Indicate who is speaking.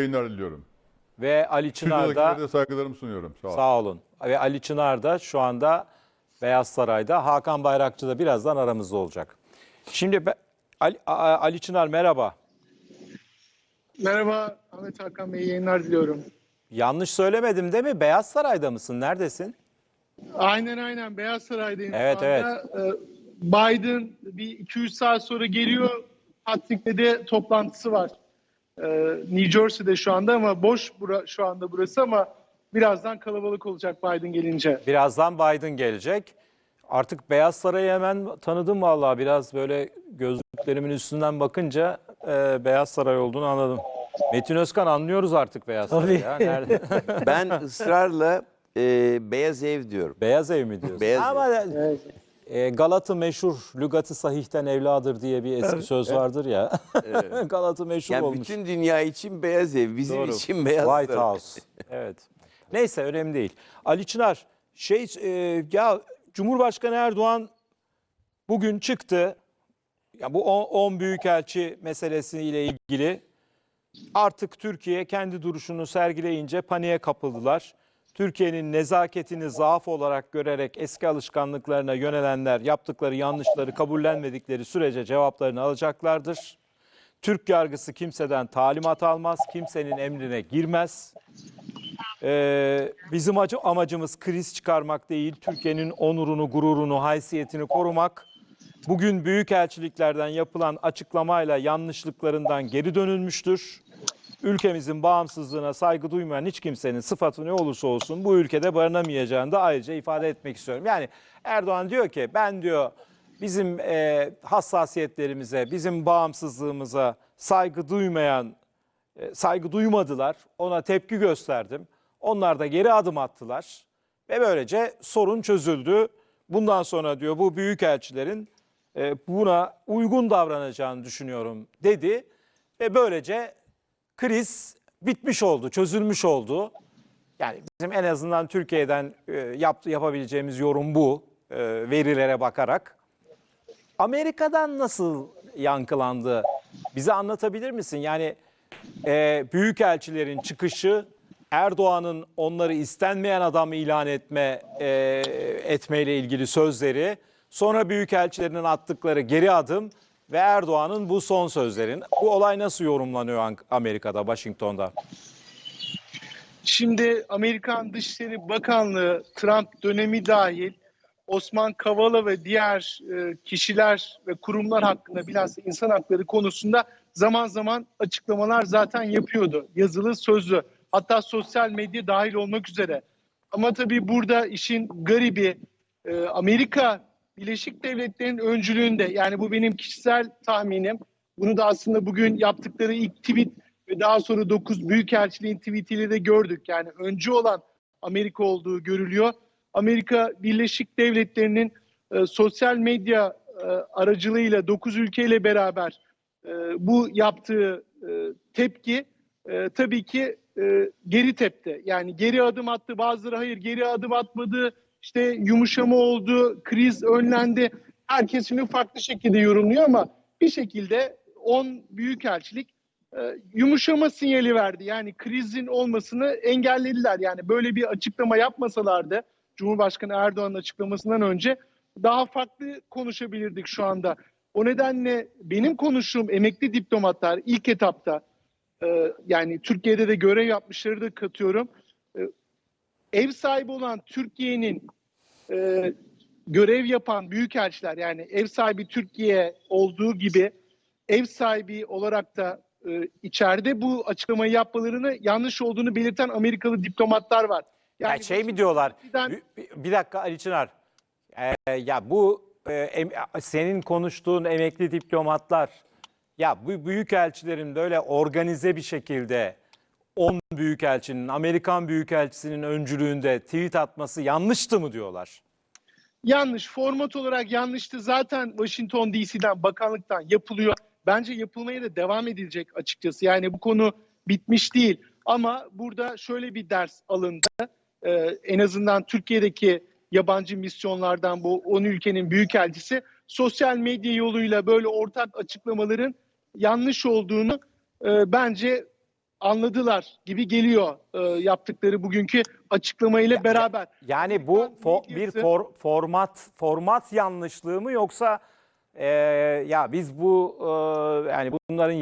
Speaker 1: yayınlar diliyorum.
Speaker 2: Ve Ali Çınar da
Speaker 1: de saygılarımı sunuyorum. Sağ olun.
Speaker 2: sağ olun. Ve Ali Çınar da şu anda Beyaz Saray'da. Hakan Bayrakçı da birazdan aramızda olacak. Şimdi be- Ali, Ali Çınar merhaba.
Speaker 3: Merhaba Ahmet Hakan Bey yayınlar diliyorum.
Speaker 2: Yanlış söylemedim değil mi? Beyaz Saray'da mısın? Neredesin?
Speaker 3: Aynen aynen Beyaz Saray'dayım.
Speaker 2: Evet,
Speaker 3: şu anda. Ee, Biden bir 200 saat sonra geliyor. Patrick'te de toplantısı var. Ee, New Jersey'de şu anda ama boş bura, şu anda burası ama birazdan kalabalık olacak Biden gelince.
Speaker 2: Birazdan Biden gelecek. Artık Beyaz Saray'ı hemen tanıdım vallahi. Biraz böyle gözlüklerimin üstünden bakınca e, Beyaz Saray olduğunu anladım. Metin Özkan anlıyoruz artık Beyaz Saray'ı. ya. Nerede?
Speaker 4: Ben ısrarla e, beyaz ev diyorum.
Speaker 2: Beyaz ev mi diyorsun?
Speaker 4: Beyaz
Speaker 2: Ama e, Galat'ı meşhur, lügatı sahihten evladır diye bir eski söz vardır ya. Galat'ı meşhur
Speaker 4: Yani
Speaker 2: olmuş.
Speaker 4: bütün dünya için beyaz ev, bizim
Speaker 2: Doğru.
Speaker 4: için beyaz
Speaker 2: White
Speaker 4: saray.
Speaker 2: House. Evet. Neyse önemli değil. Ali Çınar, şey e, ya Cumhurbaşkanı Erdoğan bugün çıktı. Ya bu 10 büyükelçi meselesiyle ilgili artık Türkiye kendi duruşunu sergileyince paniğe kapıldılar. Türkiye'nin nezaketini zaaf olarak görerek eski alışkanlıklarına yönelenler yaptıkları yanlışları kabullenmedikleri sürece cevaplarını alacaklardır. Türk yargısı kimseden talimat almaz, kimsenin emrine girmez. Ee, bizim acı, amacımız kriz çıkarmak değil, Türkiye'nin onurunu, gururunu, haysiyetini korumak. Bugün büyükelçiliklerden yapılan açıklamayla yanlışlıklarından geri dönülmüştür. Ülkemizin bağımsızlığına saygı duymayan hiç kimsenin sıfatı ne olursa olsun bu ülkede barınamayacağını da ayrıca ifade etmek istiyorum. Yani Erdoğan diyor ki ben diyor bizim e, hassasiyetlerimize, bizim bağımsızlığımıza saygı duymayan e, saygı duymadılar. Ona tepki gösterdim. Onlar da geri adım attılar. Ve böylece sorun çözüldü. Bundan sonra diyor bu büyükelçilerin e, buna uygun davranacağını düşünüyorum dedi. Ve böylece kriz bitmiş oldu, çözülmüş oldu. Yani bizim en azından Türkiye'den e, yaptı, yapabileceğimiz yorum bu e, verilere bakarak. Amerika'dan nasıl yankılandı? Bize anlatabilir misin? Yani e, büyükelçilerin çıkışı, Erdoğan'ın onları istenmeyen adam ilan etme e, etmeyle ilgili sözleri, sonra büyükelçilerinin attıkları geri adım ve Erdoğan'ın bu son sözlerin. Bu olay nasıl yorumlanıyor Amerika'da, Washington'da?
Speaker 3: Şimdi Amerikan Dışişleri Bakanlığı Trump dönemi dahil Osman Kavala ve diğer e, kişiler ve kurumlar hakkında bilhassa insan hakları konusunda zaman zaman açıklamalar zaten yapıyordu. Yazılı, sözlü. Hatta sosyal medya dahil olmak üzere. Ama tabii burada işin garibi e, Amerika Birleşik Devletleri'nin öncülüğünde yani bu benim kişisel tahminim. Bunu da aslında bugün yaptıkları ilk tweet ve daha sonra 9 Büyükelçiliğin tweetiyle de gördük. Yani öncü olan Amerika olduğu görülüyor. Amerika Birleşik Devletleri'nin e, sosyal medya e, aracılığıyla 9 ülkeyle beraber e, bu yaptığı e, tepki e, tabii ki e, geri tepti. Yani geri adım attı. Bazıları hayır geri adım atmadı. İşte yumuşama oldu, kriz önlendi. Herkes şimdi farklı şekilde yorumluyor ama bir şekilde 10 büyükelçilik e, yumuşama sinyali verdi. Yani krizin olmasını engellediler. Yani böyle bir açıklama yapmasalardı Cumhurbaşkanı Erdoğan'ın açıklamasından önce daha farklı konuşabilirdik şu anda. O nedenle benim konuştuğum emekli diplomatlar ilk etapta e, yani Türkiye'de de görev yapmışları da katıyorum. Ev sahibi olan Türkiye'nin e, görev yapan büyükelçiler yani ev sahibi Türkiye olduğu gibi ev sahibi olarak da e, içeride bu açıklamayı yapmalarını yanlış olduğunu belirten Amerikalı diplomatlar var.
Speaker 2: Yani şey mi diyorlar?
Speaker 3: Washington'dan-
Speaker 2: Bir, bir dakika Ali Çınar. Ee, ya bu e, em- senin konuştuğun emekli diplomatlar ya bu büyükelçilerin böyle organize bir şekilde 10 büyükelçinin Amerikan büyükelçisinin öncülüğünde tweet atması yanlıştı mı diyorlar?
Speaker 3: Yanlış. Format olarak yanlıştı. Zaten Washington DC'den, bakanlıktan yapılıyor. Bence yapılmaya da devam edilecek açıkçası. Yani bu konu bitmiş değil. Ama burada şöyle bir ders alındı. Ee, en azından Türkiye'deki yabancı misyonlardan bu 10 ülkenin büyükelçisi sosyal medya yoluyla böyle ortak açıklamaların yanlış olduğunu e, bence anladılar gibi geliyor e, yaptıkları bugünkü açıklamayla beraber.
Speaker 2: Yani bu fo- bir for- format format yanlışlığı mı yoksa e, ya biz bu e, yani bunların